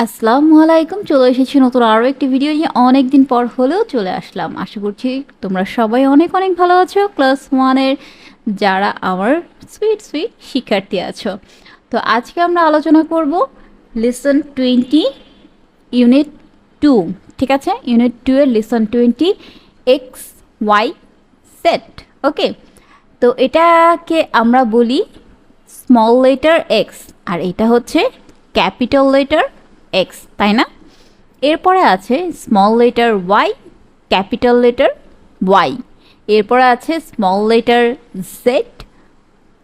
আসসালামু আলাইকুম, চলে এসেছি নতুন আরও একটি ভিডিও নিয়ে। অনেক দিন পর হলেও চলে আসলাম। আশা করছি তোমরা সবাই অনেক অনেক ভালো আছো। ক্লাস ওয়ানের যারা আমার সুইট সুইট শিক্ষার্থী আছো। তো আজকে আমরা আলোচনা করব লিসন টোয়েন্টি ইউনিট টু ঠিক আছে? ইউনিট টু এর listen twenty X Y set okay তো এটাকে আমরা বলি স্মল লেটার এক্স আর এটা হচ্ছে ক্যাপিটাল লেটার এক্স তাই না? এরপরে আছে small letter Y capital letter Y এরপরে আছে small letter Z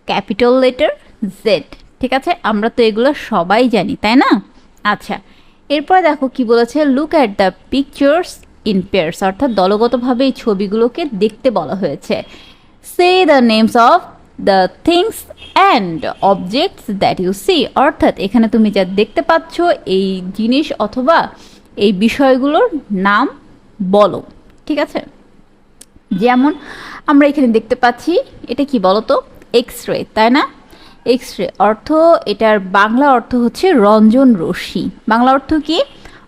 capital letter Z ঠিক আছে? আমরা তো এগুলো সবাই জানি, তাই না? আচ্ছা এরপরে দেখো কি বলেছে? Look at the pictures in pairs অর্থাৎ দলগতভাবে এই ছবিগুলোকে দেখতে বলা হয়েছে। Say the names of the things and objects that you see অর্থাৎ এখানে তুমি যা দেখতে পাচ্ছ, এই জিনিস অথবা এই বিষয়গুলোর নাম বলো। ঠিক আছে? যেমন আমরা এখানে দেখতে পাচ্ছি, এটা কি বলতো? এক্স রে তাই না? এক্স রে অর্থ, এটার বাংলা অর্থ হচ্ছে রঞ্জন রশ্মি। বাংলা অর্থ কি?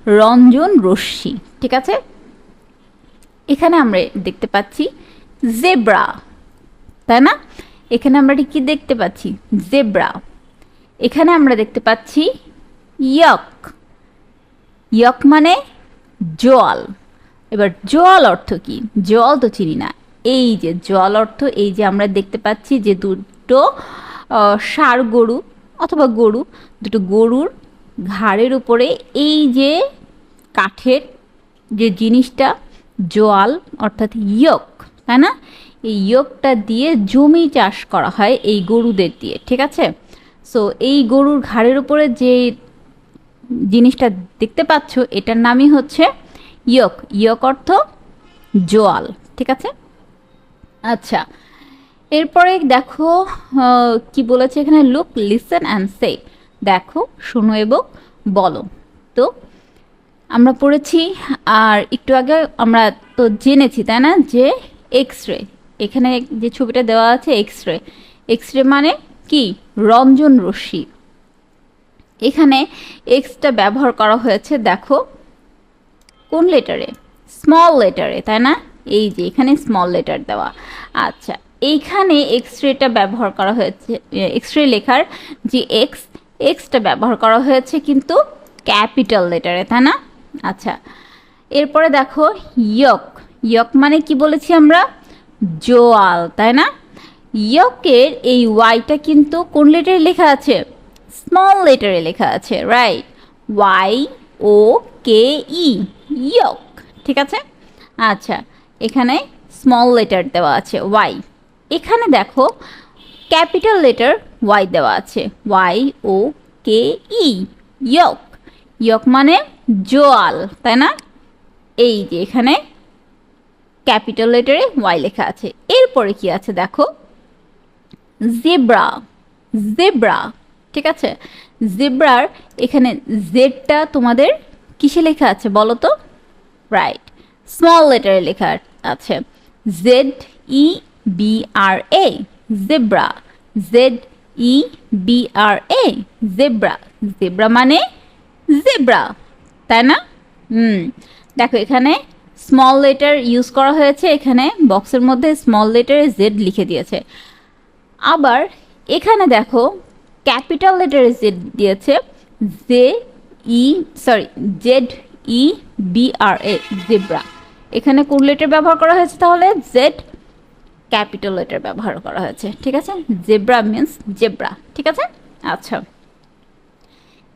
রঞ্জন রশ্মি। ঠিক আছে? এখানে আমরা দেখতে পাচ্ছি জেব্রা তাই না? এখানে আমরা কি দেখতে পাচ্ছি? জেব্রা। এখানে আমরা দেখতে পাচ্ছি ইয়ক। ইয়ক মানে জল এবার জল অর্থ কি? জল তো চিনি না। এই যে জল অর্থ, এই যে আমরা দেখতে পাচ্ছি যে দুটো ষাঁড় গরু অথবা গরু, দুটো গরুর ঘাড়ের উপরে এই যে কাঠের যে জিনিসটা, জোয়াল অর্থাৎ ইয়ক, তাই না? এই ইয়কটা দিয়ে জমি চাষ করা হয় এই গরুদের দিয়ে, ঠিক আছে? সো এই গরুর ঘাড়ের উপরে যে জিনিসটা দেখতে পাচ্ছ, এটার নামই হচ্ছে ইয়ক ইয়ক অর্থ জোয়াল, ঠিক আছে? আচ্ছা এরপরে দেখো কি বলেছে এখানে? লুক লিসেন অ্যান্ড সে দেখো, শোনো এবং বলো। তো, আমরা পড়েছি, আর একটু আগে আমরা তো জেনেছি, তাই না? যে এক্স রে এখানে যে ছবিটা দেওয়া আছে এক্স রে এক্স রে মানে কি? রঞ্জন রশ্মি। এখানে এক্সটা ব্যবহার করা হয়েছে, দেখো, কোন লেটারে স্মল লেটারে তাই না? এই যে, এখানে স্মল লেটার দেওয়া। আচ্ছা এইখানে এক্স রেটা ব্যবহার করা হয়েছে এক্স রে লেখার যে এক্স এক্সটা ব্যবহার করা হয়েছে কিন্তু ক্যাপিটাল লেটারে তাই না? আচ্ছা এরপরে দেখো ইয়ক ইয়ক মানে কি বলেছি আমরা? জোয়াল, তাই না? ইয়কের এই ওয়াইটা কিন্তু কোন লেটারে লেখা আছে? স্মল লেটারে লেখা আছে রাইট ওয়াই ও কে ই ইয়ক, ঠিক আছে? আচ্ছা এখানে স্মল লেটার দেওয়া আছে ওয়াই এখানে দেখো ক্যাপিটাল লেটার ওয়াই দেওয়া আছে ওয়াই ও কে ই ইয়ক। ইয়ক মানে জোয়াল, তাই না? এই যে, এখানে ক্যাপিটাল লেটারে ওয়াই লেখা আছে। এরপরে কি আছে দেখো? জেব্রা জেব্রা ঠিক আছে? জেব্রার এখানে জেডটা তোমাদের কিসে লেখা আছে বলো তো রাইট স্মল লেটারে লেখা আছে। Z E B R A zebra Z E B R A zebra zebra মানে জেব্রা তাই না? হুম, দেখো এখানে স্মল লেটার ইউজ করা হয়েছে এখানে বক্সের মধ্যে স্মল লেটারে জেড লিখে দিয়েছে। আবার এখানে দেখো ক্যাপিটাল লেটারে জেড দিয়েছে J E sorry Z E B R A zebra এখানে কোন লেটার ব্যবহার করা হয়েছে তাহলে? জেড ক্যাপিটাল লেটার ব্যবহার করা হয়েছে, ঠিক আছে? জেব্রা মিন্স জেব্রা ঠিক আছে? আচ্ছা।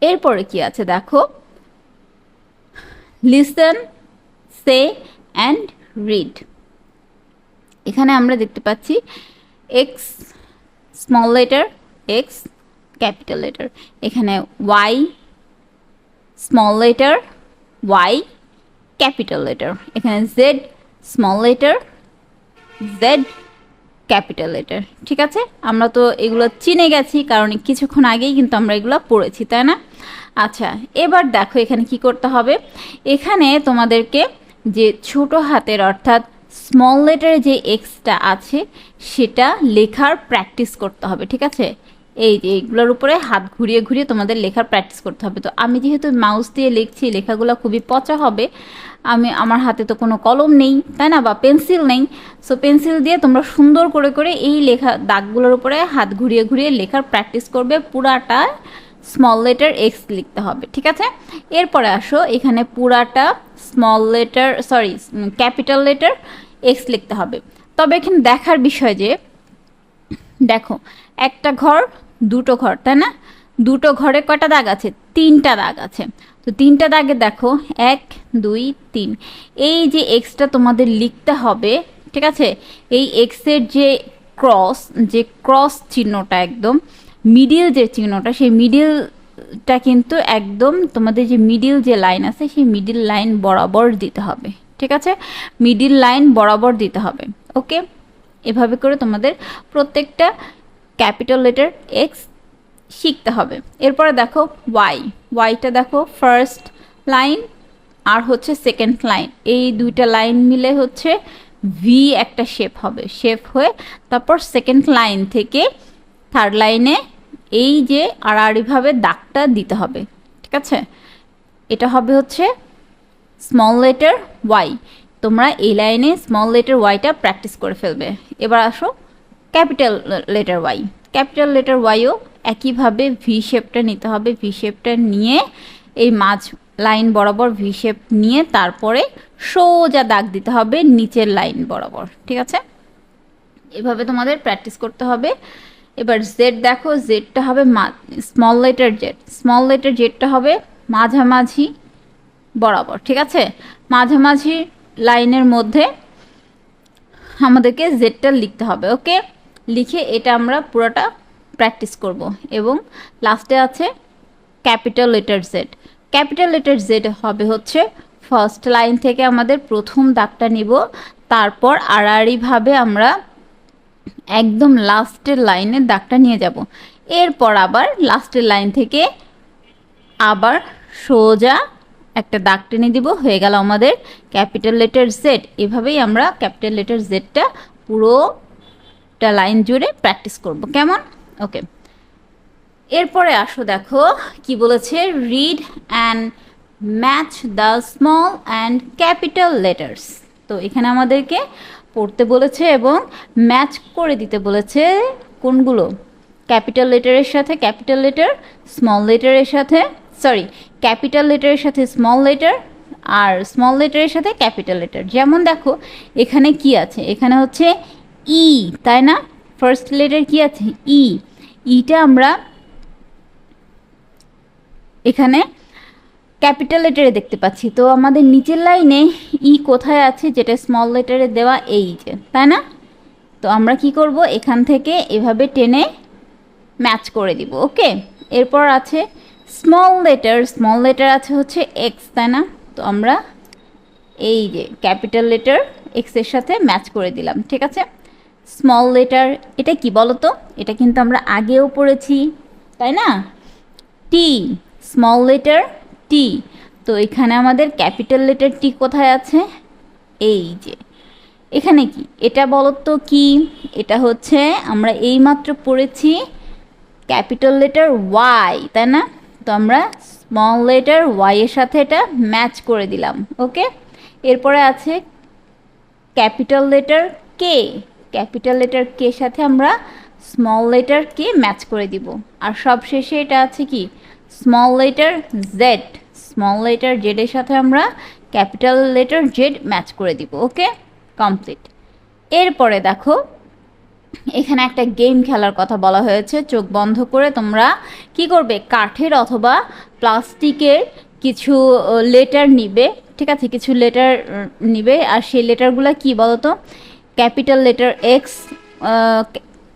এরপরে কি আছে? দেখো লিসন সে অ্যান্ড রিড। এখানে আমরা দেখতে পাচ্ছি X small letter, X capital letter. এখানে Y small letter, Y capital letter. এখানে Z small letter, Z capital letter. ঠিক আছে? আমরা তো এগুলো চিনে গেছি, কারণ কিছুক্ষণ আগেই কিন্তু আমরা এগুলো পড়েছি, তাই না? আচ্ছা এবার দেখো এখানে কি করতে হবে। এখানে তোমাদেরকে যে ছোট হাতের অর্থাৎ স্মল লেটারে যে এক্সটা আছে, সেটা লেখার প্র্যাকটিস করতে হবে, ঠিক আছে? এই যে এইগুলোর উপরে হাত ঘুরিয়ে ঘুরিয়ে তোমাদের লেখার প্র্যাকটিস করতে হবে। তো আমি যেহেতু মাউস দিয়ে লিখছি, লেখাগুলো খুবই পচা হবে, আমি, আমার হাতে তো কোনো কলম নেই, তাই না? বা পেন্সিল নেই। সো পেন্সিল দিয়ে তোমরা সুন্দর করে করে এই লেখা দাগগুলোর উপরে হাত ঘুরিয়ে ঘুরিয়ে লেখার প্র্যাকটিস করবে, পুরাটা স্মল লেটার এক্স লিখতে হবে, ঠিক আছে? এরপরে আসো, এখানে পুরাটা small letter sorry capital letter X লিখতে হবে। তবে এখানে দেখার বিষয় যে, দেখো, একটা ঘর, দুটো ঘর, তাই না? দুটো ঘরে কয়টা দাগ আছে? তিনটা দাগ আছে। তো তিনটা দাগে দেখো, এক, দুই, তিন। এই যে এক্সটা তোমাদের লিখতে হবে, ঠিক আছে? এই এক্সের যে ক্রস যে ক্রস চিহ্নটা একদম মিডিল যে চিহ্নটা, সেই মিডিলটা কিন্তু একদম তোমাদের যে মিডিল যে লাইন আছে, সেই মিডিল লাইন বরাবর দিতে হবে। ঠিক আছে? মিডিল লাইন বরাবর দিতে হবে। ওকে এভাবে করে তোমাদের প্রত্যেকটা ক্যাপিটাল লেটার এক্স শিখতে হবে। এরপরে দেখো ওয়াই ওয়াইটা দেখো ফার্স্ট লাইন আর হচ্ছে সেকেন্ড লাইন এই দুইটা লাইন মিলে হচ্ছে ভি একটা শেপ হবে। শেপ হয়ে তারপর সেকেন্ড লাইন থেকে থার্ড লাইনে এই যে আড়াআড়িভাবে দাগটা দিতে হবে, ঠিক আছে? এটা হবে হচ্ছে স্মল লেটার ওয়াই তোমরা এই লাইনে স্মল লেটার ওয়াইটা প্র্যাকটিস করে ফেলবে। এবার আসো capital letter Y capital letter YO একইভাবে ভি শেপটা নিতে হবে। ভি শেপটা নিয়ে এই মাঝ লাইন বরাবর ভি শেপ নিয়ে তারপরে সোজা দাগ দিতে হবে নিচের লাইন বরাবর, ঠিক আছে? এভাবে তোমাদের প্র্যাকটিস করতে হবে। এবার জেড দেখো জেডটা হবে small letter Z small letter জেডটা হবে মাঝামাঝি বরাবর, ঠিক আছে? মাঝামাঝি লাইনের মধ্যে আমাদেরকে জেডটা লিখতে হবে ওকে লিখে এটা আমরা পুরোটা প্র্যাকটিস করব, এবং লাস্টে আছে capital letter Z capital letter Z হবে হচ্ছে ফার্স্ট লাইন থেকে আমাদের প্রথম দাগটা নিব, তারপর আড়াআড়িভাবে আমরা একদম লাস্টের লাইনে দাগটা নিয়ে যাব। এরপর আবার লাস্টের লাইন থেকে আবার সোজা একটা দাগ টেনে দিব, হয়ে গেল আমাদের ক্যাপিটাল লেটার জেড এভাবেই আমরা ক্যাপিটাল লেটার জেডটা পুরোটা লাইন জুড়ে প্র্যাকটিস করব। কেমন? ওকে এরপরে আসো দেখো, কি বলেছে? Read and match the small and capital letters তো এখানে আমাদেরকে পড়তে বলেছে এবং ম্যাচ করে দিতে বলেছে কোনগুলো? ক্যাপিটাল লেটারের সাথে, ক্যাপিটাল লেটার, স্মল লেটারের সাথে, সরি, ক্যাপিটাল লেটারের সাথে স্মল লেটার আর স্মল লেটারের সাথে ক্যাপিটাল লেটার। যেমন দেখো, এখানে কি আছে? এখানে হচ্ছে ই, তাই না? ফার্স্ট লেটার কি আছে? ই। ইটা আমরা এখানে ক্যাপিটাল লেটারে দেখতে পাচ্ছি। তো আমাদের নিচের লাইনে ই কোথায় আছে, যেটা স্মল লেটারে দেওয়া, এই যে, তাই না? তো আমরা কি করব? এখান থেকে এভাবে টেনে ম্যাচ করে দিব, ওকে? এরপর আছে স্মল লেটার স্মল লেটার আছে হচ্ছে এক্স তাই না? তো আমরা এই যে ক্যাপিটাল লেটার এক্সের সাথে ম্যাচ করে দিলাম, ঠিক আছে? স্মল লেটার এটা কি বলতো? এটা কিন্তু আমরা আগেও পড়েছি, তাই না? T small letter T. তো এখানে আমাদের ক্যাপিটাল লেটার টি কোথায় আছে? এই যে। এখানে কি? এটা বলতো কি? এটা হচ্ছে আমরা এইমাত্র পড়েছি ক্যাপিটাল লেটার ওয়াই, তাই না? তো আমরা স্মল লেটার ওয়াই এর সাথে এটা ম্যাচ করে দিলাম, ওকে? এরপরে আছে capital letter K? Capital letter K সাথে আমরা স্মল লেটার কে ম্যাচ করে দিব। আর সব শেষে এটা আছে কি? Small letter Z. Small letter জেডের সাথে আমরা ক্যাপিটাল লেটার জেড ম্যাচ করে দিব ওকে কমপ্লিট এরপরে দেখো, এখানে একটা গেম খেলার কথা বলা হয়েছে, চোখ বন্ধ করে তোমরা কি করবে? কাঠের অথবা প্লাস্টিকের কিছু লেটার নিবে, ঠিক আছে? কিছু লেটার নিবে, আর সেই লেটারগুলো কি বলতো? Capital letter X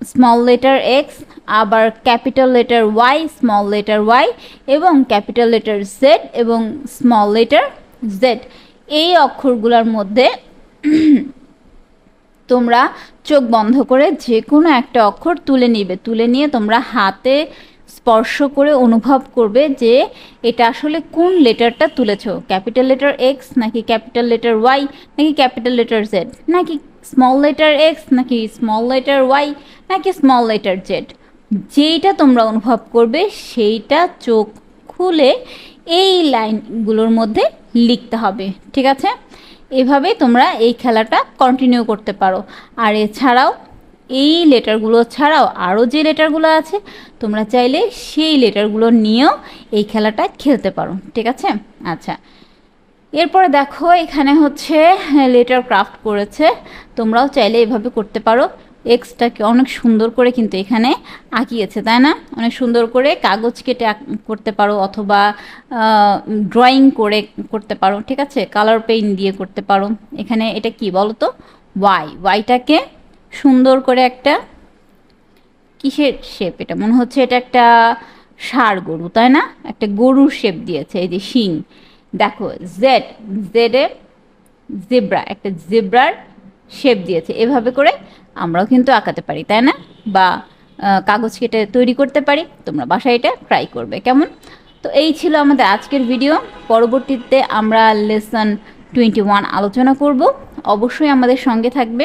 small letter X আবার capital letter Y small letter Y এবং ক্যাপিটাল লেটার জেড এবং স্মল লেটার জেড এই অক্ষরগুলোর মধ্যে তোমরা চোখ বন্ধ করে যে কোনো একটা অক্ষর তুলে নিবে। তুলে নিয়ে তোমরা হাতে স্পর্শ করে অনুভব করবে যে এটা আসলে কোন লেটারটা তুলেছ? ক্যাপিটাল লেটার এক্স নাকি ক্যাপিটাল লেটার ওয়াই নাকি ক্যাপিটাল লেটার জেড নাকি স্মল লেটার এক্স নাকি স্মল লেটার ওয়াই নাকি স্মল লেটার জেড যেইটা তোমরা অনুভব করবে সেইটা চোখ খুলে এই লাইনগুলোর মধ্যে লিখতে হবে, ঠিক আছে? এভাবে তোমরা এই খেলাটা কন্টিনিউ করতে পারো। আর এছাড়াও এই লেটারগুলো ছাড়াও আরও যে লেটারগুলো আছে, তোমরা চাইলে সেই লেটারগুলো নিয়েও এই খেলাটা খেলতে পারো, ঠিক আছে? আচ্ছা। এরপরে দেখো, এখানে হচ্ছে লেটার ক্রাফট করেছে, তোমরাও চাইলে এভাবে করতে পারো। এক্সটাকে অনেক সুন্দর করে কিন্তু এখানে আঁকিয়েছে, তাই না? অনেক সুন্দর করে কাগজ কেটে করতে পারো অথবা ড্রয়িং করে করতে পারো, ঠিক আছে? কালার পেইন্ট দিয়ে করতে পারো। এখানে এটা কি বলো তো ওয়াই ওয়াইটাকে সুন্দর করে একটা কিসের শেপ এটা? মনে হচ্ছে এটা একটা ষাঁড় গরু, তাই না? একটা গরুর শেপ দিয়েছে, এই যে শিং। দেখো জেড জেড জেডে জেব্রা একটা জেব্রার শেপ দিয়েছে। এভাবে করে আমরাও কিন্তু আঁকাতে পারি, তাই না? বা কাগজ কেটে তৈরি করতে পারি, তোমরা বাসায় এটা ট্রাই করবে, কেমন? তো এই ছিল আমাদের আজকের ভিডিও পরবর্তীতে আমরা লেসন টোয়েন্টি ওয়ান আলোচনা করব। অবশ্যই আমাদের সঙ্গে থাকবে।